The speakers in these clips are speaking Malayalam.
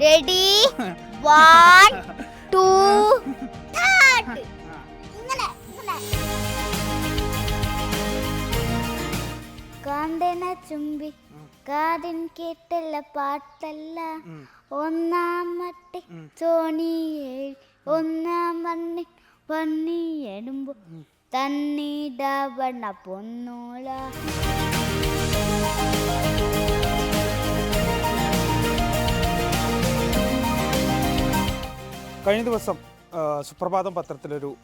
റെഡി വൺ ടു കണ്ടന ചുംബി കാതിൻ കേട്ടല്ല പാട്ടല്ല. ഒന്നാം മട്ടി ചോണിയേഴ് ഒന്നാം മണ്ണി പണ്ണി എടുമ്പോ തന്നീട തന്നിടവണ പൊന്നൂല കഴിഞ്ഞ ദിവസം സുപ്രഭാതം പത്രത്തിലൊരു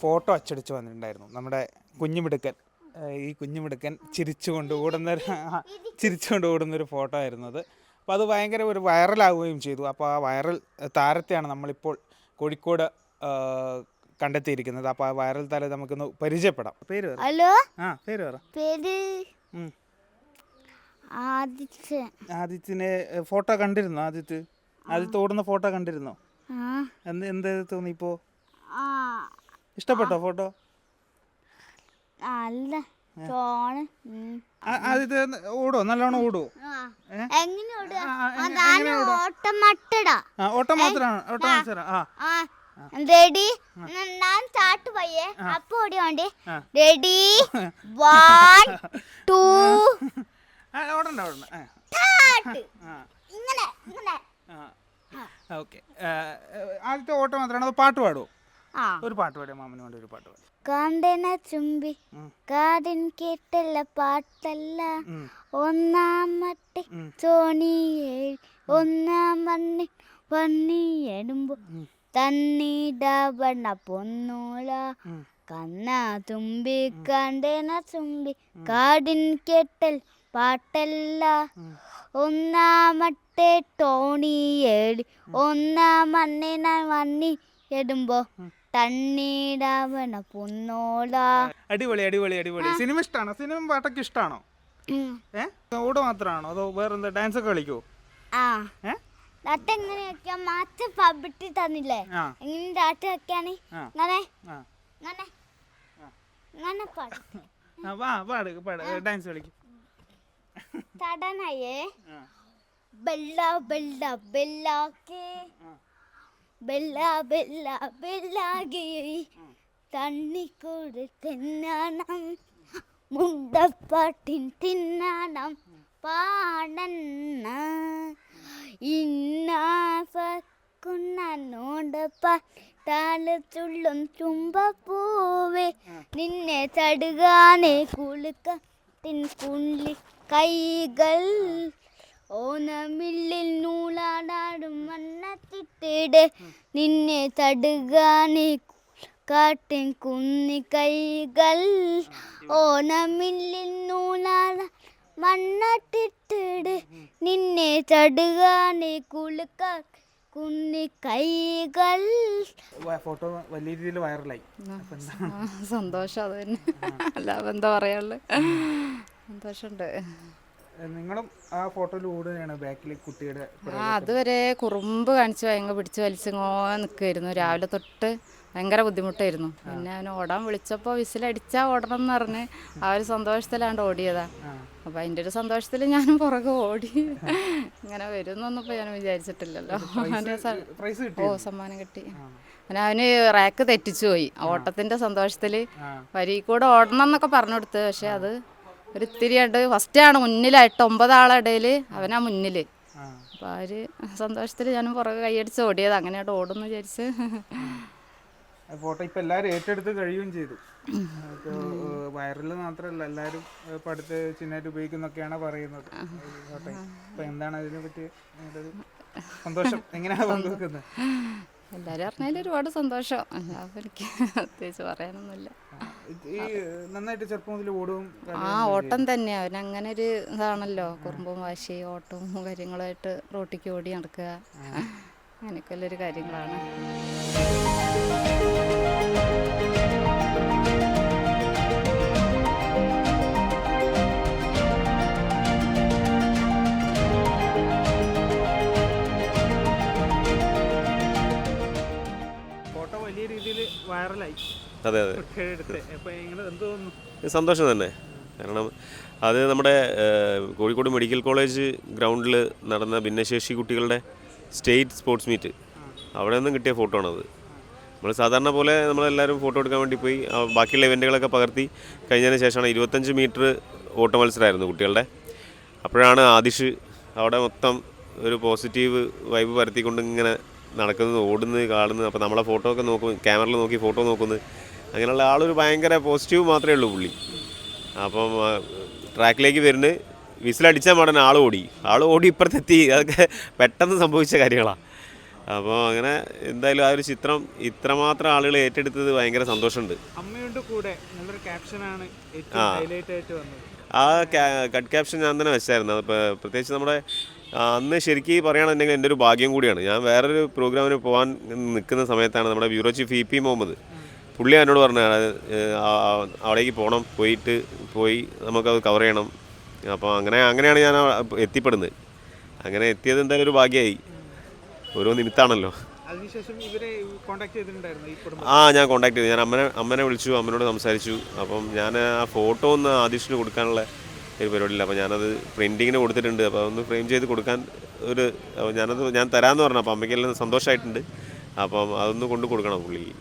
ഫോട്ടോ അച്ചടിച്ച് വന്നിട്ടുണ്ടായിരുന്നു. നമ്മുടെ കുഞ്ഞുമിടുക്കൻ. ഈ കുഞ്ഞുമിടുക്കൻ ചിരിച്ചുകൊണ്ട് ഓടുന്ന ചിരിച്ചുകൊണ്ട് ഓടുന്നൊരു ഫോട്ടോ ആയിരുന്നു അത്. അപ്പോൾ അത് ഭയങ്കര ഒരു വൈറലാവുകയും ചെയ്തു. അപ്പോൾ ആ വൈറൽ താരത്തെയാണ് നമ്മളിപ്പോൾ കോഴിക്കോട് കണ്ടെത്തിയിരിക്കുന്നത്. അപ്പോൾ ആ വൈറൽ താരം നമുക്കൊന്ന് പരിചയപ്പെടാം. പേര് ഹലോ? ആ പേര് പറ. പേര്? ആദിത്യ ആദിത്യനെ ഫോട്ടോ കണ്ടിരുന്നോ ആദിത്യ ആദിത്യ ഓടുന്ന ഫോട്ടോ കണ്ടിരുന്നോ? എന്ത് എന്ത് തോന്നി ഇപ്പോ? ഇഷ്ടപ്പെട്ടോ ഫോട്ടോ? അല്ല. ഓടോ? നല്ലോണം ഓടോ? ഓട്ടം മാത്രമാണ് ഓട്ടം മത്സരം ആ റെഡി? ഞാൻ സ്റ്റാർട്ട് പയ്യേ. അപ്പൊ ഓടിയോണ്ട്. റെഡി? വൺ ടു ആ, ഓടണ്ട ഓടണ്ട ആ, സ്റ്റാർട്ട് ആ, ഇങ്ങനെ ഇങ്ങനെ ആ ഓക്കെ ആദ്യത്തെ ഓട്ടം മാത്രമാണ് അത് പാട്ട് പാടുമോ ആ ഒരു പാട്ട് പാടിയ മാമന് വേണ്ടി ഒരു പാട്ട് പാടി. കാന്തന ചുംബി കാതിൻ കേട്ടല്ല പാട്ടല്ല. ഒന്നാമത്തെ ഒന്നാം മട്ടി. ചോണിയേഴ് ഒന്നാം മണ്ണി പന്നി എടുമ്പു തന്നിടവണ പൊന്നൂല ഉം. കണ്ണ തുമ്പി കണ്ടന തുമ്പി കാടിൻ കേട്ടൽ പാട്ടല്ല. ഒന്നാമത്തെ ടോണി ഒന്നാം മണ്ണിന മണ്ണി എടുമ്പോ തന്നിടവണ പൊന്നോല അടിപൊളി അടിപൊളി അടിപൊളി. സിനിമ ഇഷ്ടമാണോ സിനിമ പാട്ടൊക്കെ ഇഷ്ടമാണോ ഏ? ഓട് മാത്രമാണോ? അതോ വേറെന്താ? ഡാൻസ് ഒക്കെ കളിക്കോ? ആ. ഡാറ്റ എങ്ങനെ വെക്കാം മാച്ച് പബിട്ടി തന്നില്ലേ എങ്ങനെ ഡാറ്റ വെക്കാണ് ഇങ്ങനെ? ഇങ്ങനെ? വാ പാട് പാട്. ഡാൻസ് കളിക്കും. തടനയേ. ബെല്ല ബെല്ല ബെല്ലാക്കി. ബെല്ല ബെല്ല ബെല്ലാകി തണ്ണിക്കൂട് മുണ്ടപ്പാട്ടിൻ തിന്നണം. പാടന്ന. പാട്ടാൽ ചുള്ളും ചുംബപ്പൂവേ. നിന്നെ ചടുകാനെ കുളുക്കത്തിൻ കുള്ളി കൈകൾ ഓണമില്ലിൽ നൂലാടാടും മണ്ണത്തിട്ടിട് നിന്നെ തടുകാനെ കാട്ടിൻ കുന്നി കൈകൾ ഓണമില്ലിൽ നൂലാട മണ്ണത്തിട്ടിട് നിന്നെ തടുകാനെ കുളുക്ക കുന്നി കൈകൾ ഫോട്ടോ വലിയ രീതിയിൽ വൈറലായി. സന്തോഷം അത് തന്നെ. അല്ല എന്താ പറയാനുള്ളത് സന്തോഷമുണ്ട്. നിങ്ങളും ആ ഫോട്ടോയിൽ ഓടുകയാണ് ബാക്കിൽ കുട്ടിയുടെ അതുവരെ കുറുമ്പ് കാണിച്ച് ഭയങ്കര പിടിച്ച് വലിച്ചിങ്ങോ നിൽക്കുമായിരുന്നു രാവിലെ തൊട്ട് ഭയങ്കര ബുദ്ധിമുട്ടായിരുന്നു. പിന്നെ അവന് ഓടാൻ വിളിച്ചപ്പോൾ വിസിലടിച്ചാൽ ഓടണം എന്ന് പറഞ്ഞ് ആ ഒരു സന്തോഷത്തിലാണ്ട് ഓടിയതാ. അപ്പം അതിന്റെ ഒരു സന്തോഷത്തിൽ ഞാനും പുറകെ ഓടി ഇങ്ങനെ വരുമെന്നൊന്നും ഇപ്പോൾ ഞാൻ വിചാരിച്ചിട്ടില്ലല്ലോ. അവന്റെ ഓ സമ്മാനം കിട്ടി. പിന്നെ അവന് റാക്ക് തെറ്റിച്ചു പോയി. ഓട്ടത്തിന്റെ സന്തോഷത്തിൽ വരി കൂടെ ഓടണം എന്നൊക്കെ പറഞ്ഞു കൊടുത്ത്. പക്ഷെ അത് ഒരു ഇത്തിരി ഫസ്റ്റ് ഫസ്റ്റാണ് മുന്നിലായിട്ട് ഒമ്പതാളെ ഇടയിൽ അവനാ മുന്നിൽ അപ്പം അപ്പോൾ ആ ഒരു സന്തോഷത്തിൽ ഞാനും പുറകെ കൈയടിച്ച് ഓടിയത് അങ്ങനെയായിട്ട് ഓടുന്നു വിചാരിച്ച്. ഫോട്ടോ ഇപ്പൊ എല്ലാവരും ഏറ്റെടുത്ത് കഴിയുകയും ചെയ്തു. വൈറൽ മാത്രമല്ല എല്ലാവരും പഠിത്ത ഇപ്പൊ അടുത്ത് ചിഹ്നമായിട്ട് ഉപയോഗിക്കുന്നൊക്കെയാണ് പറയുന്നത്. അപ്പൊ എന്താണ് അതിനെ പറ്റി സന്തോഷം? എങ്ങനെയാണ് പങ്കുവെക്കുന്നത്? എല്ലാവരും അറിഞ്ഞതിൽ ഒരുപാട് സന്തോഷം എനിക്ക് പ്രത്യേകിച്ച് പറയാനൊന്നുമില്ല. ഈ നന്നായിട്ട് ചെറുപ്പം മുതൽ ഓടും ആ ഓട്ടം തന്നെയാ അവൻ അങ്ങനെ ഒരു ഇതാണല്ലോ. കുറുമ്പും വാശി ഓട്ടവും കാര്യങ്ങളായിട്ട് റോട്ടിക്ക് ഓടി നടക്കുക. അങ്ങനെയൊക്കെ കാര്യങ്ങളാണ്. അതെ അതെ. സന്തോഷം തന്നെ. കാരണം അത് നമ്മുടെ കോഴിക്കോട് മെഡിക്കൽ കോളേജ് ഗ്രൗണ്ടിൽ നടന്ന ഭിന്നശേഷി കുട്ടികളുടെ സ്റ്റേറ്റ് സ്പോർട്സ് മീറ്റ്. അവിടെ നിന്നും കിട്ടിയ ഫോട്ടോ ആണത്. നമ്മൾ സാധാരണ പോലെ നമ്മളെല്ലാവരും ഫോട്ടോ എടുക്കാൻ വേണ്ടി പോയി. ബാക്കിയുള്ള ഇവന്റുകളൊക്കെ പകർത്തി കഴിഞ്ഞതിന് ശേഷമാണ് ഇരുപത്തഞ്ച് മീറ്റർ ഓട്ട മത്സരമായിരുന്നു കുട്ടികളുടെ. അപ്പോഴാണ് ആദിഷ് അവിടെ മൊത്തം ഒരു പോസിറ്റീവ് വൈബ് പരത്തിക്കൊണ്ട് ഇങ്ങനെ നടക്കുന്നത് ഓടുന്നത് കാണുന്നത്. അപ്പോൾ നമ്മളെ ഫോട്ടോ ഒക്കെ നോക്കും ക്യാമറയിൽ നോക്കി ഫോട്ടോ നോക്കുന്നത്. അങ്ങനെയുള്ള ആളൊരു ഭയങ്കര പോസിറ്റീവ് മാത്രമേ ഉള്ളൂ പുള്ളി. അപ്പം ട്രാക്കിലേക്ക് വരുന്നത് വിസിലടിച്ചാൽ പാടനെ ആൾ ഓടി. ആൾ ഓടി ഇപ്പുറത്തെത്തി. അതൊക്കെ പെട്ടെന്ന് സംഭവിച്ച കാര്യങ്ങളാണ് അപ്പോൾ അങ്ങനെ എന്തായാലും ആ ഒരു ചിത്രം ഇത്രമാത്രം ആളുകൾ ഏറ്റെടുത്തത് ഭയങ്കര സന്തോഷമുണ്ട്. അമ്മയുണ്ട് കൂടെ നല്ലൊരു ക്യാപ്ഷനാണ് ആ. കട്ട് ക്യാപ്ഷൻ ഞാൻ തന്നെ വെച്ചായിരുന്നു. അതിപ്പോൾ പ്രത്യേകിച്ച് നമ്മുടെ അന്ന് ശരിക്കും പറയുകയാണെന്നുണ്ടെങ്കിൽ എന്റെ ഒരു ഭാഗ്യം കൂടിയാണ്. ഞാൻ വേറൊരു പ്രോഗ്രാമിന് പോകാൻ നിൽക്കുന്ന സമയത്താണ് നമ്മുടെ bureau chief E P Muhammad. പുള്ളി എന്നോട് പറഞ്ഞു അവിടേക്ക് പോകണം പോയിട്ട് പോയി നമുക്കത് കവർ ചെയ്യണം. അപ്പോൾ അങ്ങനെ അങ്ങനെയാണ് ഞാൻ എത്തിപ്പെടുന്നത്. അങ്ങനെ എത്തിയത് എന്തായാലും ഒരു ഭാഗ്യമായി ഓരോ നിമിത്താണല്ലോ. കോണ്ടാക്ട് ആ ഞാൻ കോൺടാക്ട് ചെയ്തു. ഞാൻ അമ്മനെ അമ്മനെ വിളിച്ചു അമ്മനോട് സംസാരിച്ചു. അപ്പം ഞാൻ ആ ഫോട്ടോ ഒന്ന് ആദിഷിന് കൊടുക്കാനുള്ള ഒരു പരിപാടിയില്ല. അപ്പോൾ ഞാനത് പ്രിന്റിങ്ങിന് കൊടുത്തിട്ടുണ്ട്. അപ്പോൾ ഒന്ന് ഫ്രെയിം ചെയ്ത് കൊടുക്കാൻ ഒരു ഞാനത് ഞാൻ തരാമെന്ന് പറഞ്ഞു. അപ്പോൾ അമ്മയ്ക്കെല്ലാം സന്തോഷമായിട്ടുണ്ട് അപ്പം അതൊന്ന് കൊണ്ട് കൊടുക്കണം പുള്ളിക്ക്.